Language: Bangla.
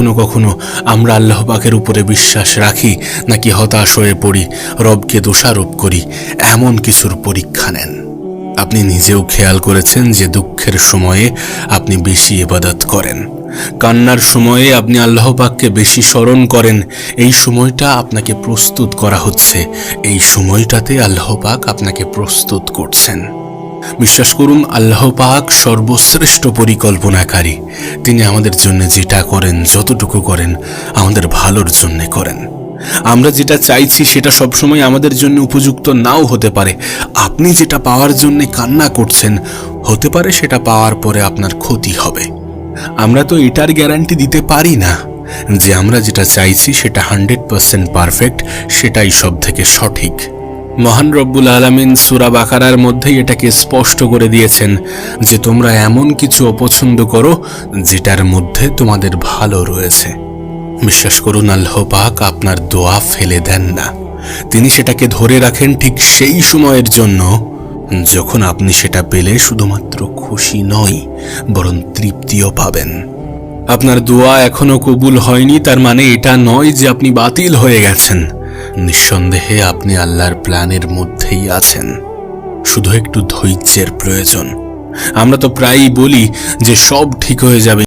কখনো কখনো আমরা আল্লাহ পাকের উপরে বিশ্বাস রাখি, নাকি হতাশ হয়ে পড়ি, রবকে দোষারোপ করি, এমন কিছুর পরীক্ষা নেন। আপনি নিজেও খেয়াল করেছেন যে দুঃখের সময়ে আপনি বেশি ইবাদত করেন। কান্নার সময়ে আপনি আল্লাহ পাককে বেশি স্মরণ করেন। এই সময়টা আপনাকে প্রস্তুত করা হচ্ছে। এই সময়টাতে আল্লাহ পাক আপনাকে প্রস্তুত করছেন। বিশ্বাস করুন, আল্লাহ পাক সর্বশ্রেষ্ঠ পরিকল্পনাকারী। তিনি আমাদের জন্য যেটা করেন, যতটুকু করেন, আমাদের ভালোর জন্য করেন। আমরা যেটা চাইছি, সেটা সবসময় আমাদের জন্য উপযুক্ত নাও হতে পারে। আপনি যেটা পাওয়ার জন্য কান্না করছেন, হতে পারে সেটা পাওয়ার পরে আপনার ক্ষতি হবে। আমরা তো এটার গ্যারান্টি দিতে পারি না যে আমরা যেটা চাইছি, সেটা হান্ড্রেড পারফেক্ট, সেটাই সব থেকে সঠিক। মহান রব্বুল আলমিন সুরা বাকারার মধ্যেই এটাকে স্পষ্ট করে দিয়েছেন যে তোমরা এমন কিছু অপছন্দ করো যেটার মধ্যে তোমাদের ভালো রয়েছে। বিশ্বাস করুন, আল্লাহ পাক আপনার দোয়া ফেলে দেন না। তিনি সেটাকে ধরে রাখেন ঠিক সেই সময়ের জন্য যখন আপনি সেটা পেলে শুধুমাত্র খুশি নয় বরং তৃপ্তিও পাবেন। আপনার দোয়া এখনও কবুল হয়নি, তার মানে এটা নয় যে আপনি বাতিল হয়ে গেছেন। নিঃসন্দেহে আপনি আল্লাহর প্ল্যানের মধ্যেই আছেন। শুধু একটু ধৈর্যের প্রয়োজন। আমরা তো প্রায়ই বলি যে সব ঠিক হয়ে যাবে।